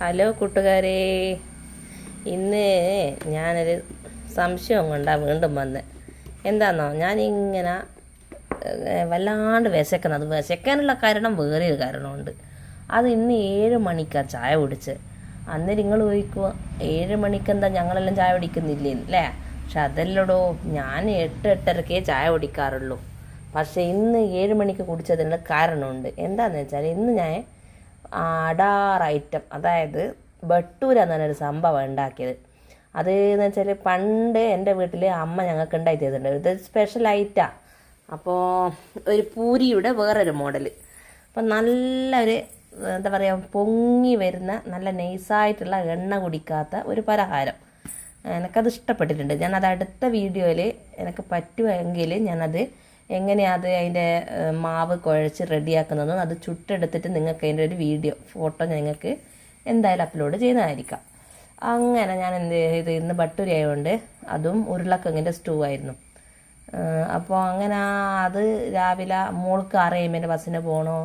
Hello കൂട്ടുകാരെ. ഇന്ന് ഞാനൊരു സംശയം കൊണ്ടാണ് വീണ്ടും വന്നത് എന്താണെന്നോ ഞാനിങ്ങനെ വല്ലാണ്ട് വിശക്കുന്നത് വിശക്കാനുള്ള കാരണം വേറെ ഒരു കാരണമുണ്ട്. അത് ഇന്ന് ഏഴ് മണിക്കാണ് ചായ കുടിച്ച്. അന്ന് നിങ്ങൾ ചോദിക്കുക ഏഴ് മണിക്ക് എന്താ ഞങ്ങളെല്ലാം ചായ കുടിക്കുന്നില്ലേ? അല്ലേ? പക്ഷെ അതല്ലടോ ഞാൻ എട്ട് എട്ടരക്കേ ചായ കുടിക്കാറുള്ളൂ. പക്ഷേ ഇന്ന് ഏഴ് മണിക്ക് കുടിച്ചതിനുള്ള കാരണമുണ്ട്. എന്താണെന്ന് വെച്ചാൽ ഇന്ന് ഞാൻ അടാർ ഐറ്റം. അതായത് ബട്ടൂര എന്ന് പറഞ്ഞൊരു സംഭവം ഉണ്ടാക്കിയത്. അത് എന്ന് വെച്ചാൽ പണ്ട് എന്റെ വീട്ടിൽ അമ്മ ഞങ്ങൾക്ക് ഉണ്ടായി തരുന്നുണ്ട് ഇത് സ്പെഷ്യൽ ഐറ്റാ അപ്പോൾ ഒരു പൂരിയുടെ വേറൊരു മോഡൽ അപ്പം നല്ലൊരു എന്താ പറയുക പൊങ്ങി വരുന്ന നല്ല നൈസായിട്ടുള്ള എണ്ണ കുടിക്കാത്ത ഒരു പലഹാരം. എനിക്കത് ഇഷ്ടപ്പെട്ടിട്ടുണ്ട്. ഞാനത് അടുത്ത വീഡിയോയിൽ എനിക്ക് പറ്റുമെങ്കിൽ ഞാനത് എങ്ങനെയാണ് അത് അതിന്റെ മാവ് കുഴച്ച് റെഡിയാക്കുന്നതെന്നും അത് ചുട്ടെടുത്തിട്ട് നിങ്ങൾക്ക് അതിന്റെ ഒരു വീഡിയോ ഫോട്ടോ നിങ്ങൾക്ക് എന്തായാലും അപ്ലോഡ് ചെയ്യുന്നതായിരിക്കാം. അങ്ങനെ ഞാൻ എന്ത് ചെയ്ത്? ഇന്ന് ബട്ടൂരി ആയതുകൊണ്ട് അതും ഉരുളക്കിഴങ്ങിന്റെ സ്റ്റൂ ആയിരുന്നു. അപ്പോൾ അങ്ങനെ അത് രാവിലെ മോൾക്ക് അറിയുമ്പോൾ എന്റെ ബസ്സിന് പോകണോ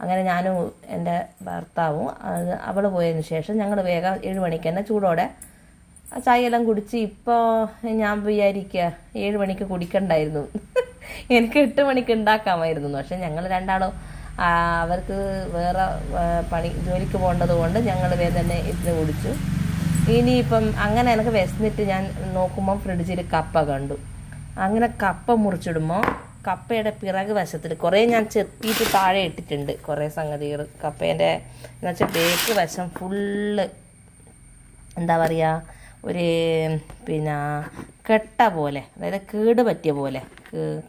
അങ്ങനെ ഞാനും എന്റെ ഭർത്താവും അവൾ പോയതിന് ശേഷം ഞങ്ങൾ വേഗം ഏഴ് മണിക്ക് തന്നെ ചൂടോടെ ചായയെല്ലാം കുടിച്ച് ഇപ്പോൾ ഞാൻ വിചാരിക്കുക ഏഴ് മണിക്ക് കുടിക്കണ്ടായിരുന്നു. എനിക്ക് എട്ട് മണിക്ക് ഉണ്ടാക്കാമായിരുന്നു പക്ഷെ ഞങ്ങൾ രണ്ടാളും അവർക്ക് വേറെ പണി ജോലിക്ക് പോകേണ്ടത് കൊണ്ട് ഞങ്ങൾ വേഗം തന്നെ ഇരുന്ന് കുടിച്ചു. ഇനിയിപ്പം അങ്ങനെ എനിക്ക് വിശന്നിട്ട് ഞാൻ നോക്കുമ്പോൾ ഫ്രിഡ്ജിൽ കപ്പ കണ്ടു. അങ്ങനെ കപ്പ മുറിച്ചിടുമ്പോൾ കപ്പയുടെ പിറക് വശത്തിൽ കുറേ ഞാൻ ചെത്തിയിട്ട് താഴെ ഇട്ടിട്ടുണ്ട്. കുറേ സംഗതികൾ കപ്പേന്റെ എന്ന് വെച്ചാൽ ബേക്ക് വശം ഫുള്ള് എന്താ പറയുക ഒരു പിന്നെ കെട്ട പോലെ അതായത് കേട് പറ്റിയ പോലെ.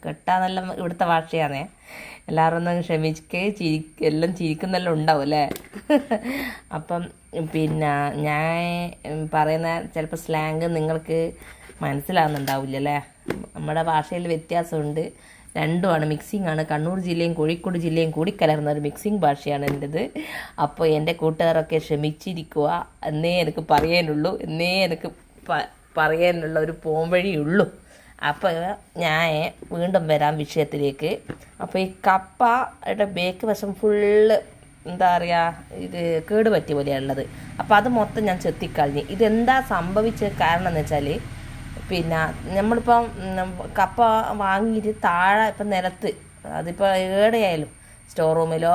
കെട്ട നല്ല ഇവിടുത്തെ ഭാഷയാണേ. എല്ലാവരും ഒന്ന് ക്ഷമിക്കേ ചിരി എല്ലാം ചിരിക്കുന്നെല്ലാം ഉണ്ടാവും അല്ലേ? അപ്പം പിന്നെ ഞാൻ പറയുന്ന ചിലപ്പോൾ സ്ലാങ് നിങ്ങൾക്ക് മനസ്സിലാവുന്നുണ്ടാവില്ല അല്ലേ? നമ്മുടെ ഭാഷയിൽ വ്യത്യാസമുണ്ട്. രണ്ടുമാണ് മിക്സിംഗ് ആണ് കണ്ണൂർ ജില്ലയും കോഴിക്കോട് ജില്ലയും കൂടി കലർന്ന ഒരു മിക്സിംഗ് ഭാഷയാണ് എന്റെത് അപ്പോൾ എന്റെ കൂട്ടുകാരൊക്കെ ക്ഷമിച്ചിരിക്കുക. എന്നേ എനിക്ക് പറയാനുള്ളൂ. എന്നേ എനിക്ക് പറയാനുള്ള ഒരു പോംവഴിയുള്ളൂ. അപ്പോൾ ഞാൻ വീണ്ടും വരാം വിഷയത്തിലേക്ക്. അപ്പോൾ ഈ കപ്പയുടെ ബേക്ക് വശം ഫുള്ള് എന്താ പറയുക ഇത് കേട് പറ്റിയ പോലെയാണ് അപ്പോൾ അത് മൊത്തം ഞാൻ ചെത്തിക്കളഞ്ഞ്. ഇതെന്താ സംഭവിച്ച കാരണം എന്ന് വെച്ചാൽ പിന്നെ നമ്മളിപ്പം കപ്പ വാങ്ങിയിട്ട് താഴെ ഇപ്പം നിലത്ത് അതിപ്പോൾ ഏടെയായാലും സ്റ്റോർ റൂമിലോ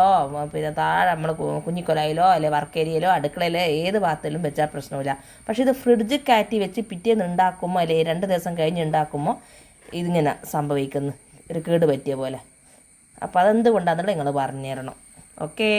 പിന്നെ താഴെ നമ്മൾ കുഞ്ഞിക്കൊലയിലോ അല്ലെ വർക്കേരിയയിലോ അടുക്കളയിലോ ഏത് ഭാഗത്തിലും വെച്ചാൽ പ്രശ്നമില്ല. പക്ഷേ ഇത് ഫ്രിഡ്ജ് കയറ്റി വെച്ച് പിറ്റേന്ന് ഉണ്ടാക്കുമ്പോൾ അല്ലെ രണ്ട് ദിവസം കഴിഞ്ഞ് ഉണ്ടാക്കുമ്പോൾ ഇതിങ്ങനെ സംഭവിക്കുന്നു. ഒരു കേട് പറ്റിയ പോലെ. അപ്പോൾ അതെന്തുകൊണ്ടാണെന്നുള്ളത് നിങ്ങൾ പറഞ്ഞു തരണം ഓക്കേ.